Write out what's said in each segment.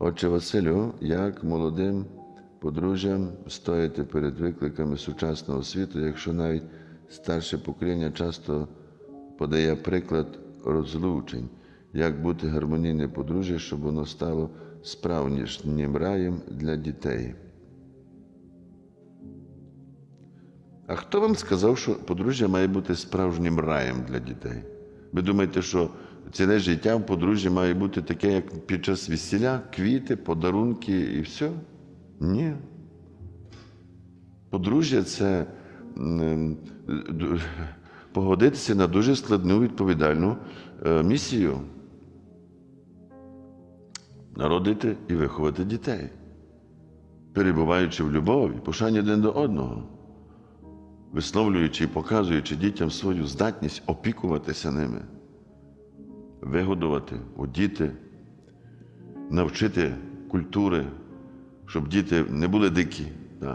Отче Василю, як молодим подружжям стояти перед викликами сучасного світу, якщо навіть старше покоління часто подає приклад розлучень, як бути гармонійним подружжя, щоб воно стало справжнім раєм для дітей? А хто вам сказав, що подружжя має бути справжнім раєм для дітей? Ви думаєте, що ціле життя в подружжя має бути таке, як під час весілля, квіти, подарунки і все? Ні. Подружжя це погодитися на дуже складну відповідальну е, місію. Народити і виховати дітей, перебуваючи в любові, пошані один до одного висловлюючи і показуючи дітям свою здатність опікуватися ними, вигодувати, одіти, навчити культури, щоб діти не були дикі,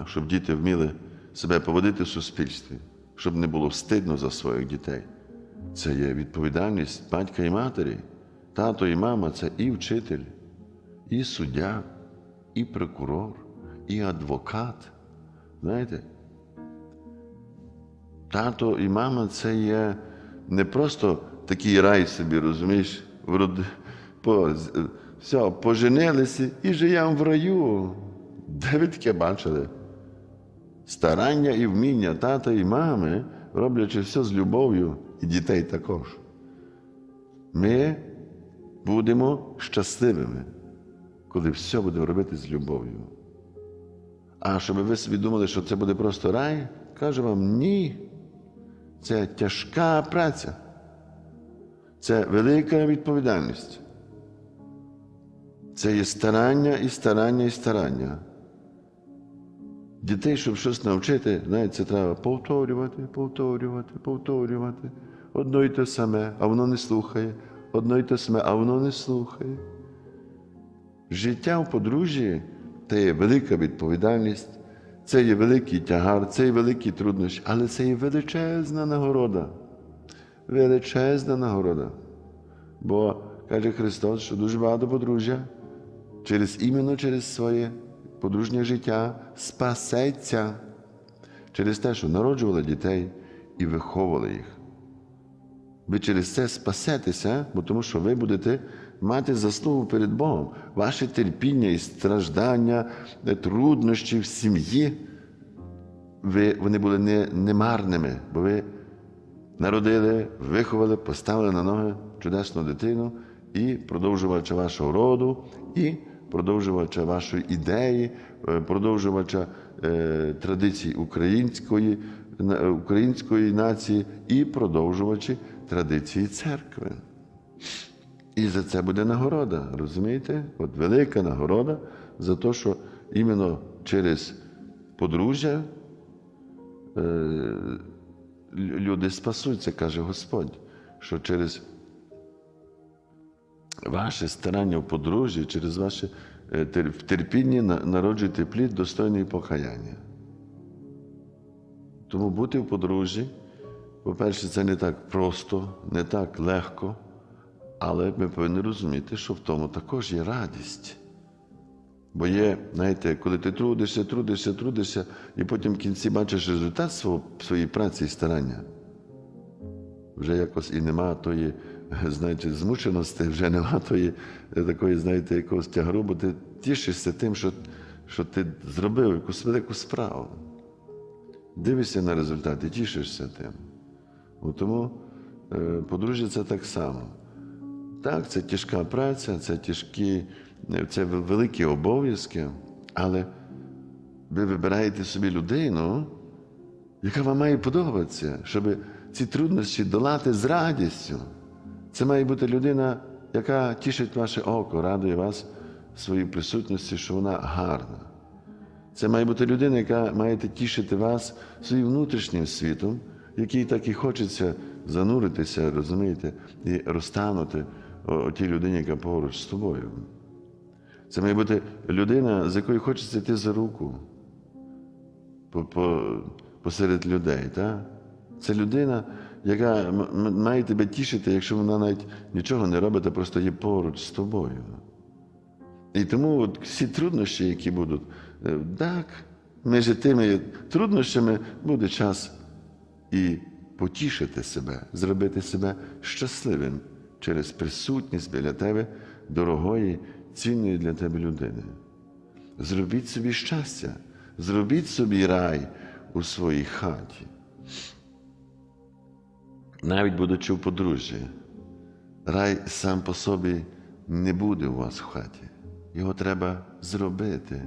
щоб діти вміли себе поводити в суспільстві, щоб не було встидно за своїх дітей. Це є відповідальність батька і матері, тато і мама це і вчитель, і суддя, і прокурор, і адвокат. Знаєте? Тато і мама це є не просто такий рай собі, розумієш, вроди, по, все, поженилися і живемо в раю. Де ви таке бачили? Старання і вміння тата і мами, роблячи все з любов'ю, і дітей також. Ми будемо щасливими, коли все буде робити з любов'ю. А щоб ви собі думали, що це буде просто рай, кажу вам ні. Це тяжка праця. Це велика відповідальність. Це є старання і старання і старання. Дітей, щоб щось навчити, знаєте, це треба повторювати, повторювати, повторювати. Одно й те саме, а воно не слухає. Одно й те саме, а воно не слухає. Життя в подружжі це є велика відповідальність, це є великий тягар, це є великі труднощі, але це є величезна нагорода. Величезна нагорода. Бо каже Христос, що дуже багато подружжя через іменно через своє подружнє життя спасеться через те, що народжували дітей і виховували їх. Ви через це спасетеся, бо тому що ви будете мати заслугу перед Богом. Ваше терпіння і страждання, е, труднощі в сім'ї, ви, вони були не, немарними, бо ви народили, виховали, поставили на ноги чудесну дитину і продовжувача вашого роду, і продовжувача вашої ідеї, е, продовжувача е, традицій української, української нації і продовжувачі традиції церкви. І за це буде нагорода, розумієте? От велика нагорода за те, що іменно через подружжя е, люди спасуться, каже Господь, що через ваше старання в подружжі, через ваше е, тер- в терпінні на- народжуєте плід достойний покаяння. Тому бути в подружжі, по-перше, це не так просто, не так легко, але ми повинні розуміти, що в тому також є радість. Бо є, знаєте, коли ти трудишся, трудишся, трудишся, і потім в кінці бачиш результат свого, своєї праці і старання. Вже якось і нема тої, знаєте, змученості, вже нема тої е, такої, знаєте, якогось тягару, бо ти тішишся тим, що, що ти зробив якусь велику справу. Дивишся на результат і тішишся тим. Тому е, подружжя це так само. Так, це тяжка праця, це тяжкі, це великі обов'язки, але ви вибираєте собі людину, яка вам має подобатися, щоб ці труднощі долати з радістю. Це має бути людина, яка тішить ваше око, радує вас своїй присутності, що вона гарна. Це має бути людина, яка має тішити вас своїм внутрішнім світом, який так і хочеться зануритися, розумієте, і розтанути о, тій людині, яка поруч з тобою. Це має бути людина, з якою хочеться йти за руку по, по, посеред людей. Так? Це людина, яка має тебе тішити, якщо вона навіть нічого не робить, а просто є поруч з тобою. І тому от всі труднощі, які будуть, е, так, між тими труднощами буде час і потішити себе, зробити себе щасливим через присутність біля тебе дорогої, цінної для тебе людини. Зробіть собі щастя, зробіть собі рай у своїй хаті. Навіть будучи в подружжі, рай сам по собі не буде у вас в хаті. Його треба зробити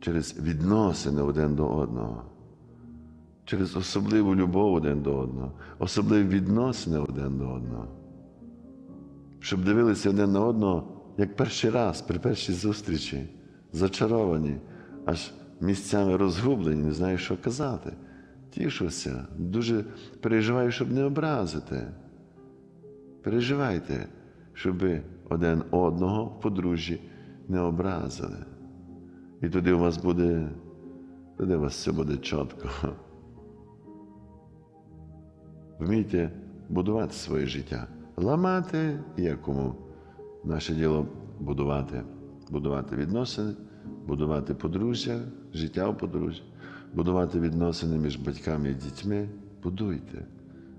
через відносини один до одного, через особливу любов один до одного, особливі відносини один до одного. Щоб дивилися один на одного, як перший раз при першій зустрічі, зачаровані, аж місцями розгублені, не знаю, що казати. Тішуся, дуже переживаю, щоб не образити. Переживайте, щоб один одного в подружжі не образили. І тоді у вас буде, тоді у вас все буде чітко. Вмійте будувати своє життя, ламати якому. Наше діло будувати, будувати відносини, будувати подружжя, життя у подружжя, будувати відносини між батьками і дітьми. Будуйте,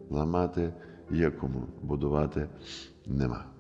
ламати якому, будувати нема.